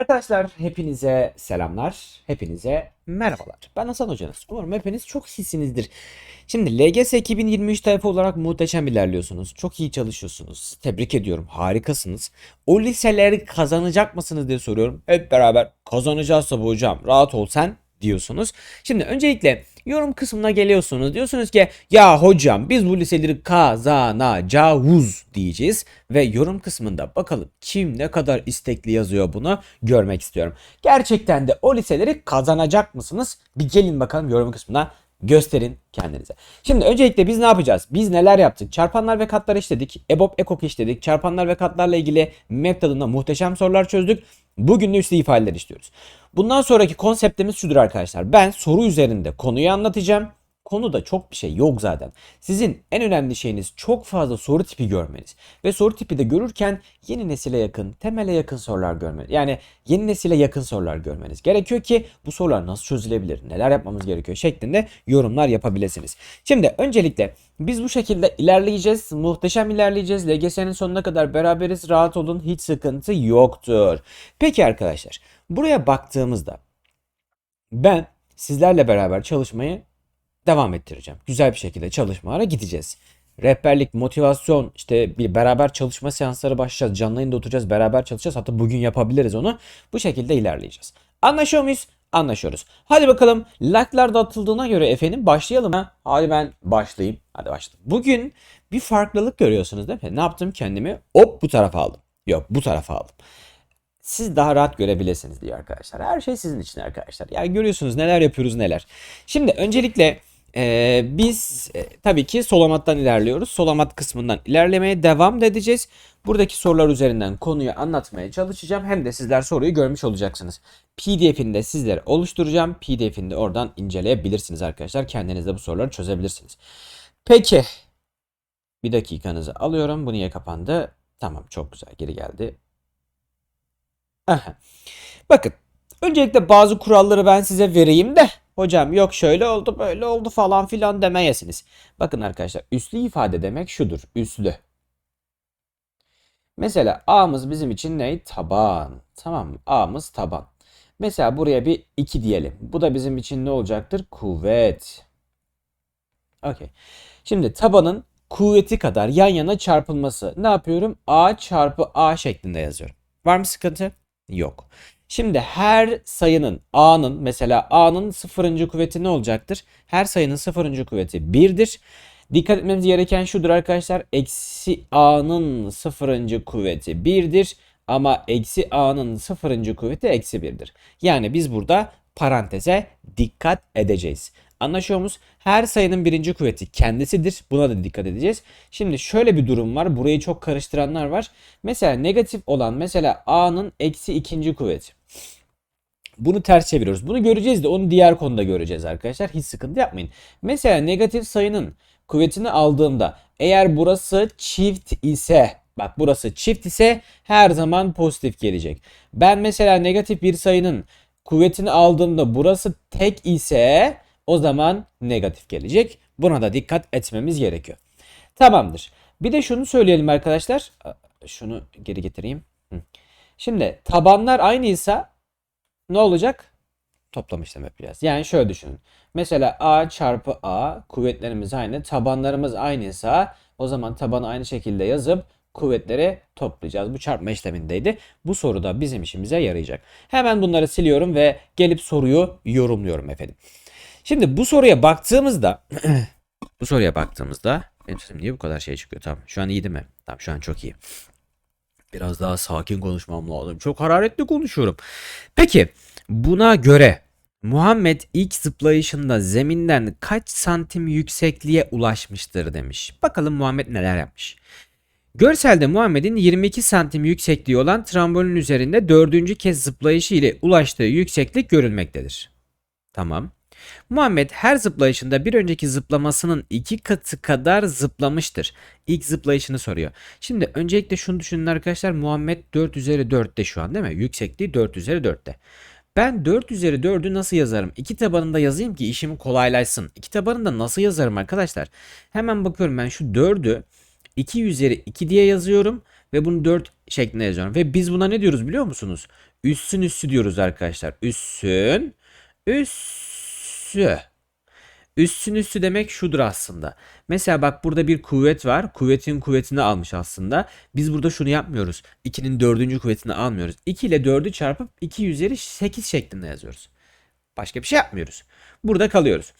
Arkadaşlar hepinize selamlar, hepinize merhabalar. Ben Hasan Hocanız. Umarım hepiniz çok iyisinizdir. Şimdi LGS 2023 tayfa olarak muhteşem ilerliyorsunuz. Çok iyi çalışıyorsunuz. Tebrik ediyorum. Harikasınız. O liseleri kazanacak mısınız diye soruyorum. Hep beraber kazanacağız tabii hocam. Rahat ol sen diyorsunuz. Şimdi öncelikle yorum kısmına geliyorsunuz. Diyorsunuz ki ya hocam biz bu liseleri kazanacağız diyeceğiz. Ve yorum kısmında bakalım kim ne kadar istekli yazıyor bunu görmek istiyorum. Gerçekten de o liseleri kazanacak mısınız? Bir gelin bakalım yorum kısmına gösterin kendinize. Şimdi öncelikle biz ne yapacağız? Biz neler yaptık? Çarpanlar ve katlar işledik. EBOB EKOK işledik. Çarpanlar ve katlarla ilgili map tadında muhteşem sorular çözdük. Bugün de üslü ifadeler işliyoruz. Bundan sonraki konseptimiz şudur arkadaşlar. Ben soru üzerinde konuyu anlatacağım. Konuda çok bir şey yok zaten. Sizin en önemli şeyiniz çok fazla soru tipi görmeniz. Ve soru tipi de görürken yeni nesile yakın, temele yakın sorular görmeniz. Yani yeni nesile yakın sorular görmeniz gerekiyor ki bu sorular nasıl çözülebilir, neler yapmamız gerekiyor şeklinde yorumlar yapabilirsiniz. Şimdi öncelikle biz bu şekilde ilerleyeceğiz. Muhteşem ilerleyeceğiz. LGS'nin sonuna kadar beraberiz. Rahat olun. Hiç sıkıntı yoktur. Peki arkadaşlar. Buraya baktığımızda ben sizlerle beraber çalışmayı devam ettireceğim. Güzel bir şekilde çalışmalara gideceğiz. Rehberlik, motivasyon, işte bir beraber çalışma seansları başlayacağız. Canlı yayında oturacağız, beraber çalışacağız. Hatta bugün yapabiliriz onu. Bu şekilde ilerleyeceğiz. Anlaşıyor muyuz? Anlaşıyoruz. Hadi bakalım like'lar da atıldığına göre efendim başlayalım ha. Hadi ben başlayayım. Hadi başlayalım. Bugün bir farklılık görüyorsunuz değil mi? Ne yaptım kendimi? Hop bu tarafa aldım. Yok bu tarafa aldım siz daha rahat görebilirsiniz diyor arkadaşlar. Her şey sizin için arkadaşlar. Yani görüyorsunuz neler yapıyoruz neler. Şimdi öncelikle e, biz e, tabii ki solamattan ilerliyoruz. Solamat kısmından ilerlemeye devam edeceğiz. Buradaki sorular üzerinden konuyu anlatmaya çalışacağım. Hem de sizler soruyu görmüş olacaksınız. PDF'ini de sizlere oluşturacağım. PDF'ini de oradan inceleyebilirsiniz arkadaşlar. Kendiniz de bu soruları çözebilirsiniz. Peki. Bir dakikanızı alıyorum. Bu niye kapandı? Tamam çok güzel geri geldi. Aha. Bakın. Öncelikle bazı kuralları ben size vereyim de hocam yok şöyle oldu böyle oldu falan filan demeyesiniz. Bakın arkadaşlar üslü ifade demek şudur. Üslü. Mesela A'mız bizim için ne? Taban. Tamam mı? A'mız taban. Mesela buraya bir 2 diyelim. Bu da bizim için ne olacaktır? Kuvvet. Okey. Şimdi tabanın kuvveti kadar yan yana çarpılması. Ne yapıyorum? A çarpı A şeklinde yazıyorum. Var mı sıkıntı? Yok. Şimdi her sayının a'nın mesela a'nın sıfırıncı kuvveti ne olacaktır? Her sayının sıfırıncı kuvveti 1'dir. Dikkat etmemiz gereken şudur arkadaşlar. Eksi a'nın sıfırıncı kuvveti 1'dir. Ama eksi a'nın sıfırıncı kuvveti eksi 1'dir. Yani biz burada paranteze dikkat edeceğiz. Anlaşıyor muyuz? Her sayının birinci kuvveti kendisidir. Buna da dikkat edeceğiz. Şimdi şöyle bir durum var. Burayı çok karıştıranlar var. Mesela negatif olan mesela a'nın eksi ikinci kuvveti. Bunu ters çeviriyoruz. Bunu göreceğiz de onu diğer konuda göreceğiz arkadaşlar. Hiç sıkıntı yapmayın. Mesela negatif sayının kuvvetini aldığımda eğer burası çift ise bak burası çift ise her zaman pozitif gelecek. Ben mesela negatif bir sayının kuvvetini aldığımda burası tek ise o zaman negatif gelecek. Buna da dikkat etmemiz gerekiyor. Tamamdır. Bir de şunu söyleyelim arkadaşlar. Şunu geri getireyim. Şimdi tabanlar aynıysa ne olacak? Toplam işlem yapacağız. Yani şöyle düşünün. Mesela A çarpı A kuvvetlerimiz aynı. Tabanlarımız aynıysa o zaman tabanı aynı şekilde yazıp kuvvetleri toplayacağız. Bu çarpma işlemindeydi. Bu soru da bizim işimize yarayacak. Hemen bunları siliyorum ve gelip soruyu yorumluyorum efendim. Şimdi bu soruya baktığımızda bu soruya baktığımızda benim sesim niye bu kadar şey çıkıyor? Tamam. Şu an iyi değil mi? Tamam şu an çok iyi. Biraz daha sakin konuşmam lazım. Çok hararetli konuşuyorum. Peki buna göre Muhammed ilk zıplayışında zeminden kaç santim yüksekliğe ulaşmıştır demiş. Bakalım Muhammed neler yapmış. Görselde Muhammed'in 22 santim yüksekliği olan trambolin üzerinde dördüncü kez zıplayışı ile ulaştığı yükseklik görülmektedir. Tamam. Muhammed her zıplayışında bir önceki zıplamasının iki katı kadar zıplamıştır. İlk zıplayışını soruyor. Şimdi öncelikle şunu düşünün arkadaşlar. Muhammed 4 üzeri 4'te şu an değil mi? Yüksekliği 4 üzeri 4'te. Ben 4 üzeri 4'ü nasıl yazarım? İki tabanında yazayım ki işimi kolaylaşsın. İki tabanında nasıl yazarım arkadaşlar? Hemen bakıyorum ben şu 4'ü 2 üzeri 2 diye yazıyorum. ve bunu 4 şeklinde yazıyorum. Ve biz buna ne diyoruz biliyor musunuz? Üssün üssü diyoruz arkadaşlar. Üssün üssü. Üssün üssü demek şudur aslında. Mesela bak burada bir kuvvet var. Kuvvetin kuvvetini almış aslında. Biz burada şunu yapmıyoruz. 2'nin dördüncü kuvvetini almıyoruz. 2 ile 4'ü çarpıp 2 üzeri 8 şeklinde yazıyoruz. Başka bir şey yapmıyoruz. Burada kalıyoruz.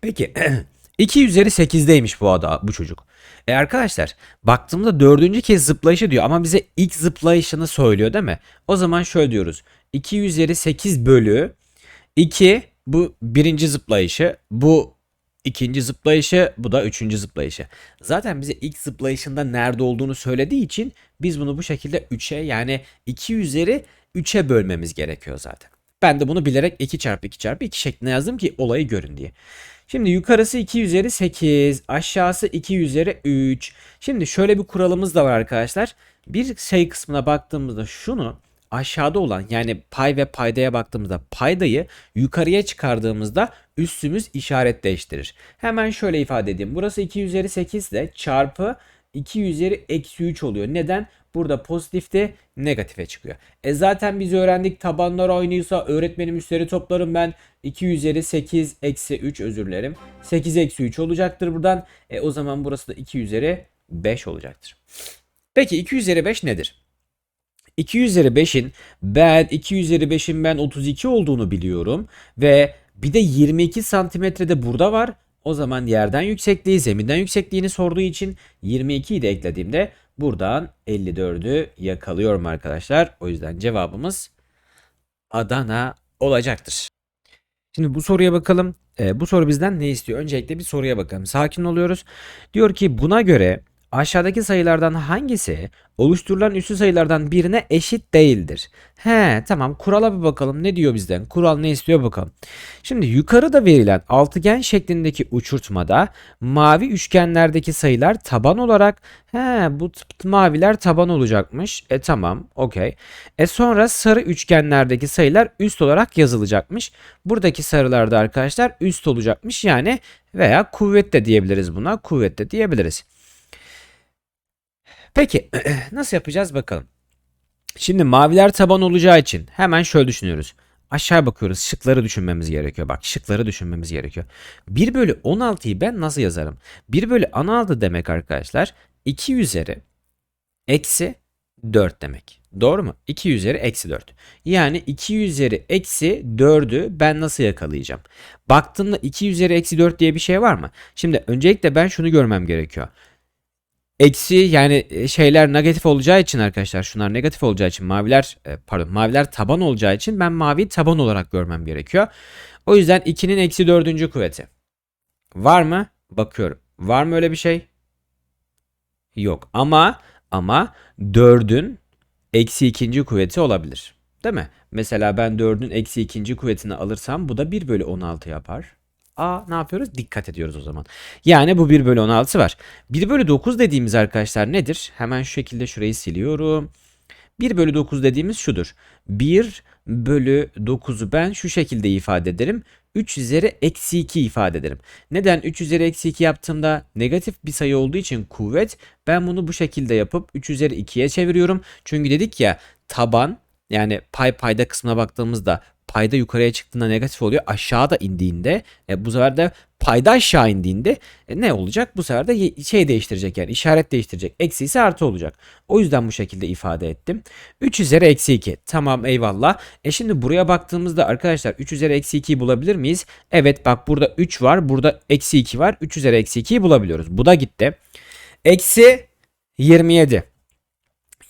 Peki 2 üzeri 8'deymiş bu ada bu çocuk. E arkadaşlar baktığımda dördüncü kez zıplayışı diyor ama bize ilk zıplayışını söylüyor değil mi? O zaman şöyle diyoruz. 2 üzeri 8 bölü 2 bu birinci zıplayışı bu ikinci zıplayışı bu da üçüncü zıplayışı. Zaten bize ilk zıplayışında nerede olduğunu söylediği için biz bunu bu şekilde 3'e yani 2 üzeri 3'e bölmemiz gerekiyor zaten. Ben de bunu bilerek 2 çarpı 2 çarpı 2 şeklinde yazdım ki olayı görün diye. Şimdi yukarısı 2 üzeri 8, aşağısı 2 üzeri 3. Şimdi şöyle bir kuralımız da var arkadaşlar. Bir şey kısmına baktığımızda şunu aşağıda olan yani pay ve paydaya baktığımızda paydayı yukarıya çıkardığımızda üstümüz işaret değiştirir. Hemen şöyle ifade edeyim. Burası 2 üzeri 8 de çarpı 2 üzeri eksi 3 oluyor. Neden? Burada pozitifte negatife çıkıyor. E zaten biz öğrendik tabanlar aynıysa öğretmenim üstleri toplarım ben 2 üzeri 8 eksi 3 özür dilerim. 8 eksi 3 olacaktır buradan. E o zaman burası da 2 üzeri 5 olacaktır. Peki 2 üzeri 5 nedir? 2 üzeri 5'in ben 2 üzeri 5'in ben 32 olduğunu biliyorum ve bir de 22 santimetrede burada var. O zaman yerden yüksekliği zeminden yüksekliğini sorduğu için 22'yi de eklediğimde buradan 54'ü yakalıyorum arkadaşlar. O yüzden cevabımız Adana olacaktır. Şimdi bu soruya bakalım. Ee, bu soru bizden ne istiyor? Öncelikle bir soruya bakalım. Sakin oluyoruz. Diyor ki buna göre aşağıdaki sayılardan hangisi oluşturulan üslü sayılardan birine eşit değildir? He tamam kurala bir bakalım ne diyor bizden? Kural ne istiyor bakalım. Şimdi yukarıda verilen altıgen şeklindeki uçurtmada mavi üçgenlerdeki sayılar taban olarak he bu maviler taban olacakmış. E tamam okey. E sonra sarı üçgenlerdeki sayılar üst olarak yazılacakmış. Buradaki sarılarda arkadaşlar üst olacakmış yani veya kuvvet diyebiliriz buna. Kuvvet diyebiliriz. Peki nasıl yapacağız bakalım. Şimdi maviler taban olacağı için hemen şöyle düşünüyoruz. Aşağı bakıyoruz. Şıkları düşünmemiz gerekiyor. Bak şıkları düşünmemiz gerekiyor. 1 bölü 16'yı ben nasıl yazarım? 1 bölü 16 demek arkadaşlar 2 üzeri eksi 4 demek. Doğru mu? 2 üzeri eksi 4. Yani 2 üzeri eksi 4'ü ben nasıl yakalayacağım? Baktığımda 2 üzeri eksi 4 diye bir şey var mı? Şimdi öncelikle ben şunu görmem gerekiyor. Eksi yani e, şeyler negatif olacağı için arkadaşlar şunlar negatif olacağı için maviler e, pardon maviler taban olacağı için ben mavi taban olarak görmem gerekiyor. O yüzden 2'nin eksi 4. kuvveti. Var mı? Bakıyorum. Var mı öyle bir şey? Yok ama ama 4'ün eksi ikinci kuvveti olabilir. Değil mi? Mesela ben 4'ün eksi ikinci kuvvetini alırsam bu da 1 bölü 16 yapar. Aa ne yapıyoruz? Dikkat ediyoruz o zaman. Yani bu 1 bölü 16 var. 1 bölü 9 dediğimiz arkadaşlar nedir? Hemen şu şekilde şurayı siliyorum. 1 bölü 9 dediğimiz şudur. 1 bölü 9'u ben şu şekilde ifade ederim. 3 üzeri eksi 2 ifade ederim. Neden 3 üzeri eksi 2 yaptığımda negatif bir sayı olduğu için kuvvet ben bunu bu şekilde yapıp 3 üzeri 2'ye çeviriyorum. Çünkü dedik ya taban yani pay payda kısmına baktığımızda payda yukarıya çıktığında negatif oluyor. Aşağıda indiğinde e, bu sefer de payda aşağı indiğinde e, ne olacak? Bu sefer de şey değiştirecek yani işaret değiştirecek. Eksi ise artı olacak. O yüzden bu şekilde ifade ettim. 3 üzeri eksi 2. Tamam eyvallah. E şimdi buraya baktığımızda arkadaşlar 3 üzeri eksi 2'yi bulabilir miyiz? Evet bak burada 3 var. Burada eksi 2 var. 3 üzeri eksi 2'yi bulabiliyoruz. Bu da gitti. Eksi 27.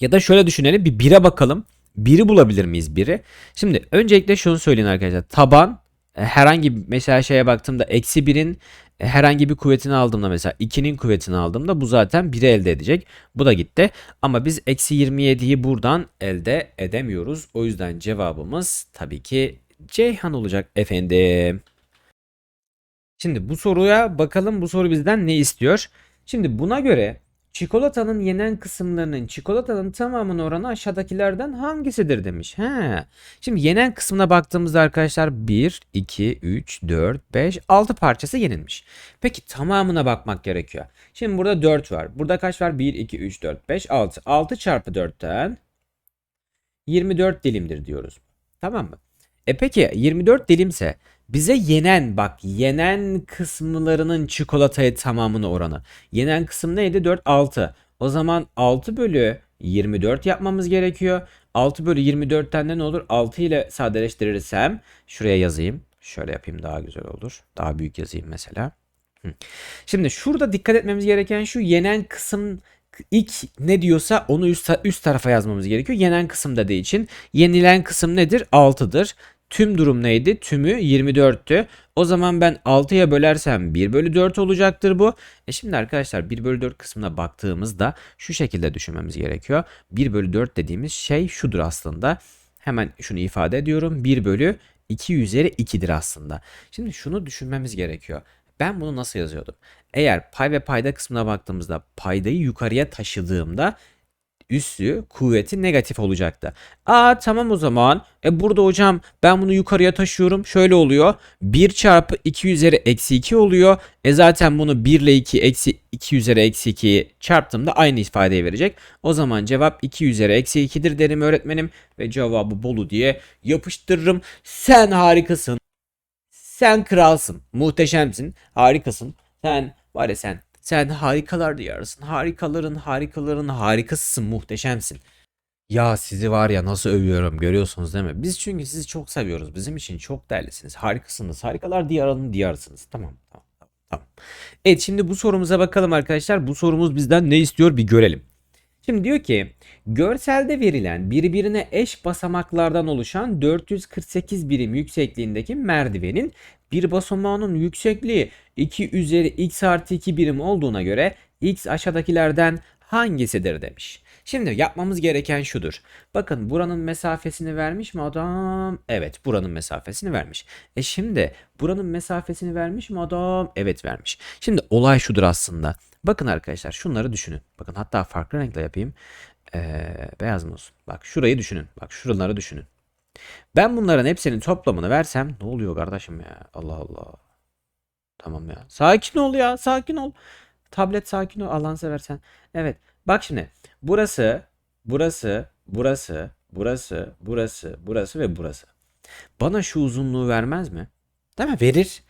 Ya da şöyle düşünelim bir 1'e bakalım. 1'i bulabilir miyiz 1'i? Şimdi öncelikle şunu söyleyin arkadaşlar. Taban e, herhangi mesela şeye baktığımda eksi 1'in e, herhangi bir kuvvetini aldığımda mesela 2'nin kuvvetini aldığımda bu zaten 1'i elde edecek. Bu da gitti. Ama biz eksi 27'yi buradan elde edemiyoruz. O yüzden cevabımız tabii ki Ceyhan olacak efendim. Şimdi bu soruya bakalım bu soru bizden ne istiyor? Şimdi buna göre Çikolatanın yenen kısımlarının çikolatanın tamamının oranı aşağıdakilerden hangisidir demiş. He. Şimdi yenen kısmına baktığımızda arkadaşlar 1, 2, 3, 4, 5, 6 parçası yenilmiş. Peki tamamına bakmak gerekiyor. Şimdi burada 4 var. Burada kaç var? 1, 2, 3, 4, 5, 6. 6 çarpı 4'ten 24 dilimdir diyoruz. Tamam mı? E peki 24 dilimse bize yenen bak yenen kısımlarının çikolataya tamamını oranı. Yenen kısım neydi? 4 6. O zaman 6 bölü 24 yapmamız gerekiyor. 6 bölü 24'ten de ne olur? 6 ile sadeleştirirsem şuraya yazayım. Şöyle yapayım daha güzel olur. Daha büyük yazayım mesela. Şimdi şurada dikkat etmemiz gereken şu yenen kısım ilk ne diyorsa onu üst, üst tarafa yazmamız gerekiyor. Yenen kısım dediği için yenilen kısım nedir? 6'dır. Tüm durum neydi? Tümü 24'tü. O zaman ben 6'ya bölersem 1 bölü 4 olacaktır bu. E şimdi arkadaşlar 1 bölü 4 kısmına baktığımızda şu şekilde düşünmemiz gerekiyor. 1 bölü 4 dediğimiz şey şudur aslında. Hemen şunu ifade ediyorum. 1 bölü 2 üzeri 2'dir aslında. Şimdi şunu düşünmemiz gerekiyor. Ben bunu nasıl yazıyordum? Eğer pay ve payda kısmına baktığımızda paydayı yukarıya taşıdığımda üssü kuvveti negatif olacaktı. Aa tamam o zaman. E burada hocam ben bunu yukarıya taşıyorum. Şöyle oluyor. 1 çarpı 2 üzeri eksi 2 oluyor. E zaten bunu 1 ile 2 eksi 2 üzeri eksi 2'yi çarptığımda aynı ifadeyi verecek. O zaman cevap 2 üzeri eksi 2'dir derim öğretmenim. Ve cevabı Bolu diye yapıştırırım. Sen harikasın. Sen kralsın. Muhteşemsin. Harikasın. Sen var ya sen. Sen harikalar diyarısın. Harikaların harikaların harikasısın. Muhteşemsin. Ya sizi var ya nasıl övüyorum görüyorsunuz değil mi? Biz çünkü sizi çok seviyoruz. Bizim için çok değerlisiniz. Harikasınız. Harikalar diyarının diyarısınız. Tamam tamam tamam. Evet şimdi bu sorumuza bakalım arkadaşlar. Bu sorumuz bizden ne istiyor bir görelim. Şimdi diyor ki görselde verilen birbirine eş basamaklardan oluşan 448 birim yüksekliğindeki merdivenin bir basamağının yüksekliği 2 üzeri x artı 2 birim olduğuna göre x aşağıdakilerden hangisidir demiş. Şimdi yapmamız gereken şudur. Bakın buranın mesafesini vermiş mi adam? Evet buranın mesafesini vermiş. E şimdi buranın mesafesini vermiş mi adam? Evet vermiş. Şimdi olay şudur aslında. Bakın arkadaşlar şunları düşünün. Bakın hatta farklı renkle yapayım. Ee, beyaz olsun? Bak şurayı düşünün. Bak şuraları düşünün. Ben bunların hepsinin toplamını versem ne oluyor kardeşim ya? Allah Allah. Tamam ya. Sakin ol ya. Sakin ol. Tablet sakin ol. Allah'ını seversen. Evet. Bak şimdi. Burası, burası, burası, burası, burası, burası ve burası. Bana şu uzunluğu vermez mi? Değil mi? Verir.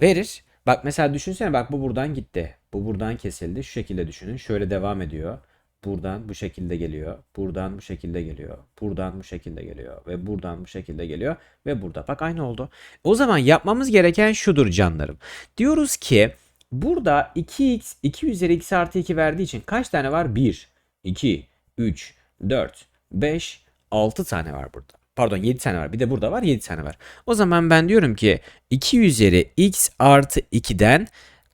Verir. Bak mesela düşünsene bak bu buradan gitti. Bu buradan kesildi. Şu şekilde düşünün. Şöyle devam ediyor. Buradan bu şekilde geliyor. Buradan bu şekilde geliyor. Buradan bu şekilde geliyor. Ve buradan bu şekilde geliyor. Ve burada. Bak aynı oldu. O zaman yapmamız gereken şudur canlarım. Diyoruz ki burada 2x 2 üzeri x artı 2 verdiği için kaç tane var? 1, 2, 3, 4, 5, 6 tane var burada. Pardon 7 tane var. Bir de burada var 7 tane var. O zaman ben diyorum ki 2 üzeri x artı 2'den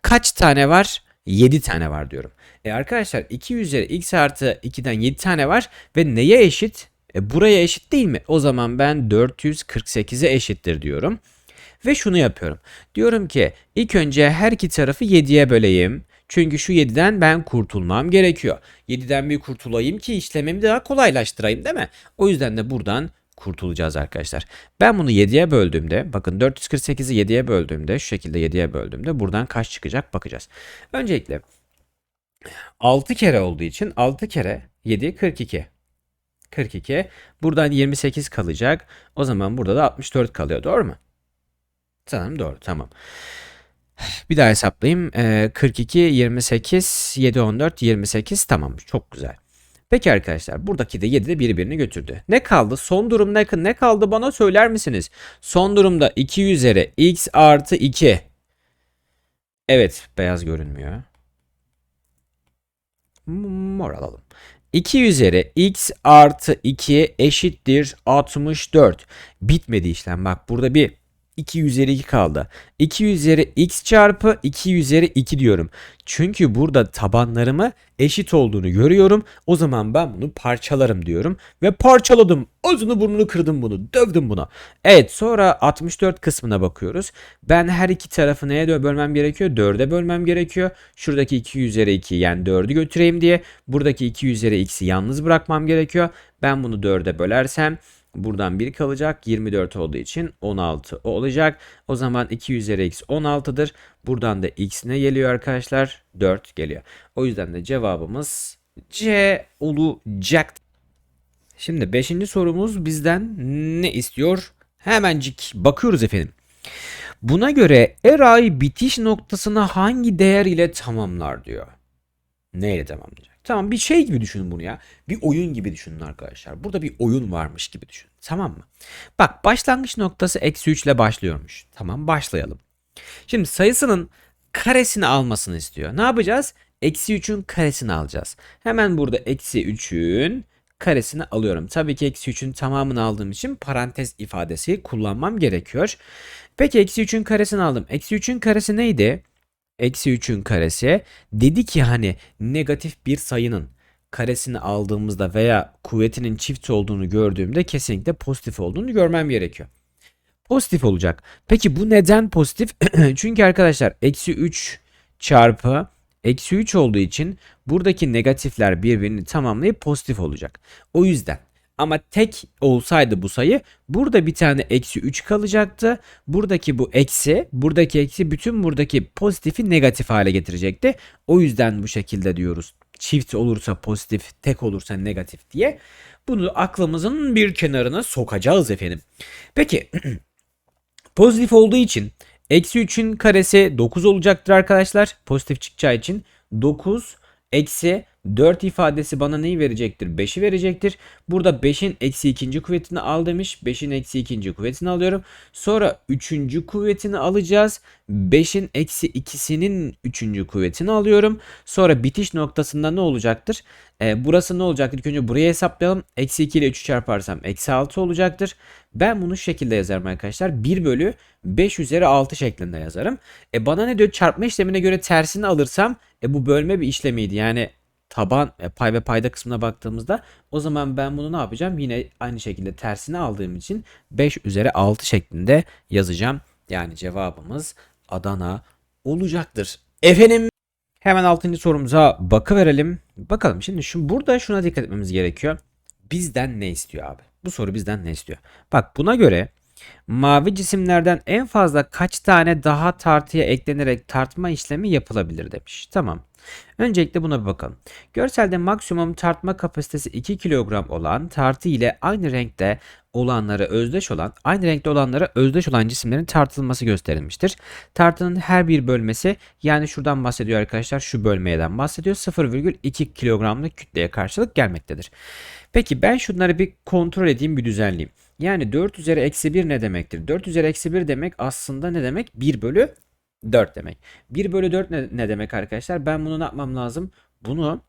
kaç tane var? 7 tane var diyorum. E arkadaşlar 2 üzeri x artı 2'den 7 tane var ve neye eşit? E buraya eşit değil mi? O zaman ben 448'e eşittir diyorum. Ve şunu yapıyorum. Diyorum ki ilk önce her iki tarafı 7'ye böleyim. Çünkü şu 7'den ben kurtulmam gerekiyor. 7'den bir kurtulayım ki işlemimi daha kolaylaştırayım değil mi? O yüzden de buradan kurtulacağız arkadaşlar. Ben bunu 7'ye böldüğümde bakın 448'i 7'ye böldüğümde şu şekilde 7'ye böldüğümde buradan kaç çıkacak bakacağız. Öncelikle 6 kere olduğu için 6 kere 7 42. 42. Buradan 28 kalacak. O zaman burada da 64 kalıyor. Doğru mu? Tamam doğru tamam. Bir daha hesaplayayım. Ee, 42, 28, 7, 14, 28 tamam çok güzel. Peki arkadaşlar buradaki de 7 de birbirini götürdü. Ne kaldı? Son durum ne, ne kaldı bana söyler misiniz? Son durumda 2 üzeri x artı 2. Evet beyaz görünmüyor. Mor alalım. 2 üzeri x artı 2 eşittir 64. Bitmedi işlem. Bak burada bir 2 üzeri 2 kaldı. 2 üzeri x çarpı 2 üzeri 2 diyorum. Çünkü burada tabanlarımı eşit olduğunu görüyorum. O zaman ben bunu parçalarım diyorum. Ve parçaladım. Ağzını burnunu kırdım bunu. Dövdüm bunu. Evet sonra 64 kısmına bakıyoruz. Ben her iki tarafı neye bölmem gerekiyor? 4'e bölmem gerekiyor. Şuradaki 2 üzeri 2 yani 4'ü götüreyim diye. Buradaki 2 üzeri x'i yalnız bırakmam gerekiyor. Ben bunu 4'e bölersem Buradan 1 kalacak. 24 olduğu için 16 olacak. O zaman 2 üzeri x 16'dır. Buradan da x ne geliyor arkadaşlar? 4 geliyor. O yüzden de cevabımız C olacak. Şimdi 5. sorumuz bizden ne istiyor? Hemencik bakıyoruz efendim. Buna göre Eray bitiş noktasını hangi değer ile tamamlar diyor. Neyle tamamlayacak? Tamam bir şey gibi düşünün bunu ya. Bir oyun gibi düşünün arkadaşlar. Burada bir oyun varmış gibi düşünün. Tamam mı? Bak başlangıç noktası eksi 3 ile başlıyormuş. Tamam başlayalım. Şimdi sayısının karesini almasını istiyor. Ne yapacağız? Eksi 3'ün karesini alacağız. Hemen burada eksi 3'ün karesini alıyorum. Tabii ki eksi 3'ün tamamını aldığım için parantez ifadesi kullanmam gerekiyor. Peki eksi 3'ün karesini aldım. Eksi 3'ün karesi neydi? Eksi 3'ün karesi dedi ki hani negatif bir sayının karesini aldığımızda veya kuvvetinin çift olduğunu gördüğümde kesinlikle pozitif olduğunu görmem gerekiyor. Pozitif olacak. Peki bu neden pozitif? Çünkü arkadaşlar eksi 3 çarpı eksi 3 olduğu için buradaki negatifler birbirini tamamlayıp pozitif olacak. O yüzden ama tek olsaydı bu sayı burada bir tane eksi 3 kalacaktı. Buradaki bu eksi, buradaki eksi bütün buradaki pozitifi negatif hale getirecekti. O yüzden bu şekilde diyoruz. Çift olursa pozitif, tek olursa negatif diye. Bunu aklımızın bir kenarına sokacağız efendim. Peki pozitif olduğu için eksi 3'ün karesi 9 olacaktır arkadaşlar. Pozitif çıkacağı için 9 eksi 4 ifadesi bana neyi verecektir? 5'i verecektir. Burada 5'in eksi ikinci kuvvetini al demiş. 5'in eksi ikinci kuvvetini alıyorum. Sonra üçüncü kuvvetini alacağız. 5'in eksi ikisinin üçüncü kuvvetini alıyorum. Sonra bitiş noktasında ne olacaktır? Ee, burası ne olacaktır? İlk önce buraya hesaplayalım. Eksi 2 ile 3'ü çarparsam eksi 6 olacaktır. Ben bunu şu şekilde yazarım arkadaşlar. 1 bölü 5 üzeri 6 şeklinde yazarım. E bana ne diyor? Çarpma işlemine göre tersini alırsam e bu bölme bir işlemiydi. Yani taban e, pay ve payda kısmına baktığımızda o zaman ben bunu ne yapacağım? Yine aynı şekilde tersini aldığım için 5 üzeri 6 şeklinde yazacağım. Yani cevabımız Adana olacaktır. Efendim hemen 6. sorumuza bakıverelim. Bakalım şimdi şu burada şuna dikkat etmemiz gerekiyor. Bizden ne istiyor abi? Bu soru bizden ne istiyor? Bak buna göre mavi cisimlerden en fazla kaç tane daha tartıya eklenerek tartma işlemi yapılabilir demiş. Tamam. Öncelikle buna bir bakalım. Görselde maksimum tartma kapasitesi 2 kilogram olan tartı ile aynı renkte olanlara özdeş olan, aynı renkte olanlara özdeş olan cisimlerin tartılması gösterilmiştir. Tartının her bir bölmesi yani şuradan bahsediyor arkadaşlar şu bölmeyeden bahsediyor 0,2 kilogramlık kütleye karşılık gelmektedir. Peki ben şunları bir kontrol edeyim bir düzenleyeyim. Yani 4 üzeri eksi 1 ne demektir? 4 üzeri eksi 1 demek aslında ne demek? 1 bölü 4 demek. 1 bölü 4 ne, ne demek arkadaşlar? Ben bunu ne yapmam lazım? Bunu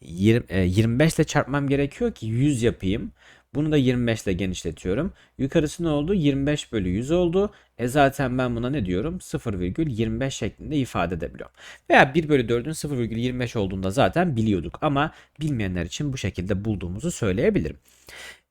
20, e, 25 ile çarpmam gerekiyor ki 100 yapayım. Bunu da 25 ile genişletiyorum. Yukarısı ne oldu? 25 bölü 100 oldu. E zaten ben buna ne diyorum? 0,25 şeklinde ifade edebiliyorum. Veya 1 bölü 4'ün 0,25 olduğunda zaten biliyorduk. Ama bilmeyenler için bu şekilde bulduğumuzu söyleyebilirim.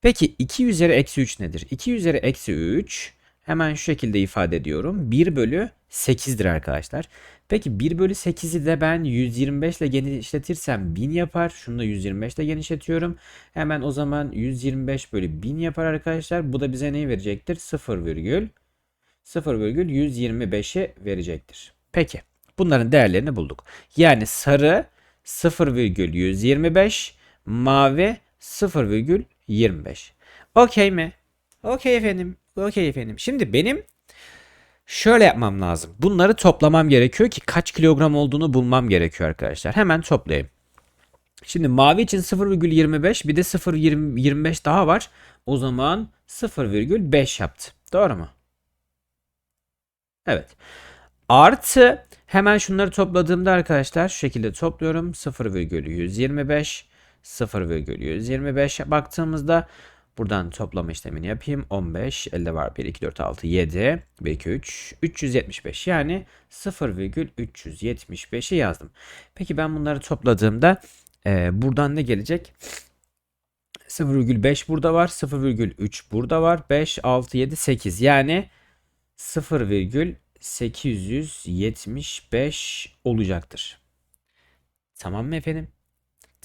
Peki 2 üzeri eksi 3 nedir? 2 üzeri eksi 3 hemen şu şekilde ifade ediyorum. 1 bölü 8'dir arkadaşlar. Peki 1 bölü 8'i de ben 125 ile genişletirsem 1000 yapar. Şunu da 125 ile genişletiyorum. Hemen o zaman 125 bölü 1000 yapar arkadaşlar. Bu da bize neyi verecektir? 0 virgül 0,125'i verecektir. Peki bunların değerlerini bulduk. Yani sarı 0,125 mavi 0,25. Okey mi? Okey efendim. Okey efendim. Şimdi benim şöyle yapmam lazım. Bunları toplamam gerekiyor ki kaç kilogram olduğunu bulmam gerekiyor arkadaşlar. Hemen toplayayım. Şimdi mavi için 0,25 bir de 0,25 daha var. O zaman 0,5 yaptı. Doğru mu? Evet. Artı hemen şunları topladığımda arkadaşlar şu şekilde topluyorum. 0,125 0,125 baktığımızda Buradan toplama işlemini yapayım. 15, elde var 1, 2, 4, 6, 7, 1, 2, 3, 375. Yani 0,375'i yazdım. Peki ben bunları topladığımda e, buradan ne gelecek? 0,5 burada var. 0,3 burada var. 5, 6, 7, 8. Yani 0,875 olacaktır. Tamam mı efendim?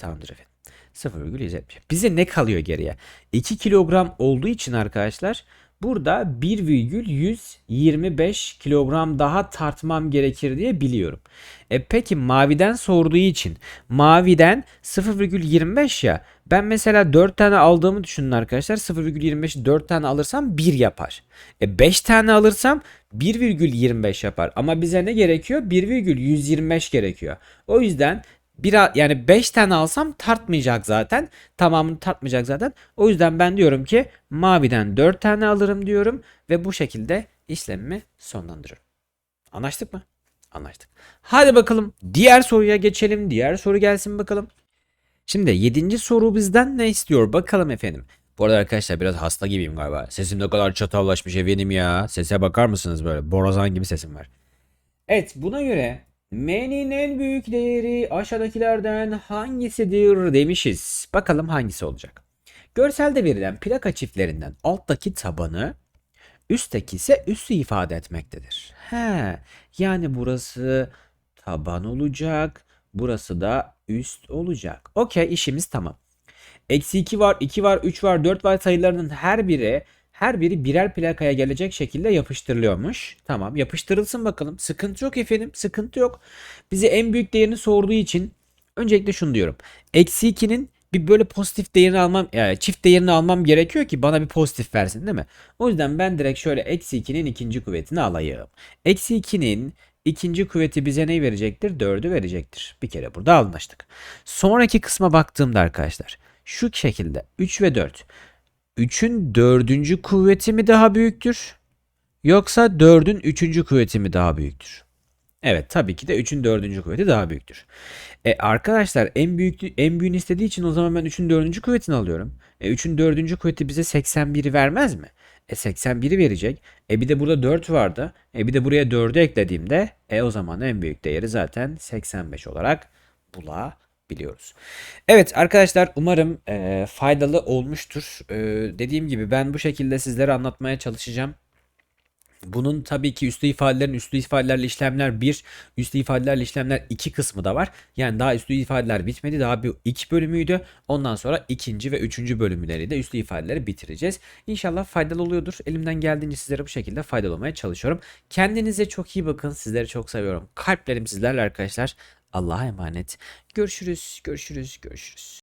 Tamamdır efendim. 0,170. Bize ne kalıyor geriye? 2 kilogram olduğu için arkadaşlar burada 1,125 kilogram daha tartmam gerekir diye biliyorum. E peki maviden sorduğu için maviden 0,25 ya ben mesela 4 tane aldığımı düşünün arkadaşlar 0,25 4 tane alırsam 1 yapar. E 5 tane alırsam 1,25 yapar ama bize ne gerekiyor? 1,125 gerekiyor. O yüzden bir yani 5 tane alsam tartmayacak zaten. Tamamını tartmayacak zaten. O yüzden ben diyorum ki maviden 4 tane alırım diyorum ve bu şekilde işlemimi sonlandırıyorum. Anlaştık mı? Anlaştık. Hadi bakalım diğer soruya geçelim. Diğer soru gelsin bakalım. Şimdi 7. soru bizden ne istiyor? Bakalım efendim. Bu arada arkadaşlar biraz hasta gibiyim galiba. Sesim ne kadar çatallaşmış efendim ya. Sese bakar mısınız böyle? Borazan gibi sesim var. Evet buna göre M'nin en büyük değeri aşağıdakilerden hangisidir demişiz. Bakalım hangisi olacak. Görselde verilen plaka çiftlerinden alttaki tabanı üstteki ise üssü ifade etmektedir. He, yani burası taban olacak. Burası da üst olacak. Okey işimiz tamam. Eksi 2 var, 2 var, 3 var, 4 var sayılarının her biri her biri birer plakaya gelecek şekilde yapıştırılıyormuş. Tamam yapıştırılsın bakalım. Sıkıntı yok efendim. Sıkıntı yok. Bize en büyük değerini sorduğu için öncelikle şunu diyorum. Eksi 2'nin bir böyle pozitif değerini almam, yani çift değerini almam gerekiyor ki bana bir pozitif versin değil mi? O yüzden ben direkt şöyle eksi 2'nin ikinci kuvvetini alayım. Eksi 2'nin ikinci kuvveti bize ne verecektir? 4'ü verecektir. Bir kere burada anlaştık. Sonraki kısma baktığımda arkadaşlar şu şekilde 3 ve 4. 3'ün dördüncü kuvveti mi daha büyüktür? Yoksa 4'ün üçüncü kuvveti mi daha büyüktür? Evet tabii ki de 3'ün dördüncü kuvveti daha büyüktür. E arkadaşlar en büyük en büyüğünü istediği için o zaman ben 3'ün dördüncü kuvvetini alıyorum. E 3'ün dördüncü kuvveti bize 81'i vermez mi? E 81'i verecek. E bir de burada 4 vardı. E bir de buraya 4'ü eklediğimde e o zaman en büyük değeri zaten 85 olarak bulabiliyoruz. Evet arkadaşlar umarım e, faydalı olmuştur. E, dediğim gibi ben bu şekilde sizlere anlatmaya çalışacağım. Bunun tabii ki üslü ifadelerin üslü ifadelerle işlemler 1, üslü ifadelerle işlemler 2 kısmı da var. Yani daha üslü ifadeler bitmedi. Daha bir ilk bölümüydü. Ondan sonra ikinci ve üçüncü bölümleri de üslü ifadeleri bitireceğiz. İnşallah faydalı oluyordur. Elimden geldiğince sizlere bu şekilde faydalı olmaya çalışıyorum. Kendinize çok iyi bakın. Sizleri çok seviyorum. Kalplerim sizlerle arkadaşlar. Allah'a emanet. Görüşürüz, görüşürüz, görüşürüz.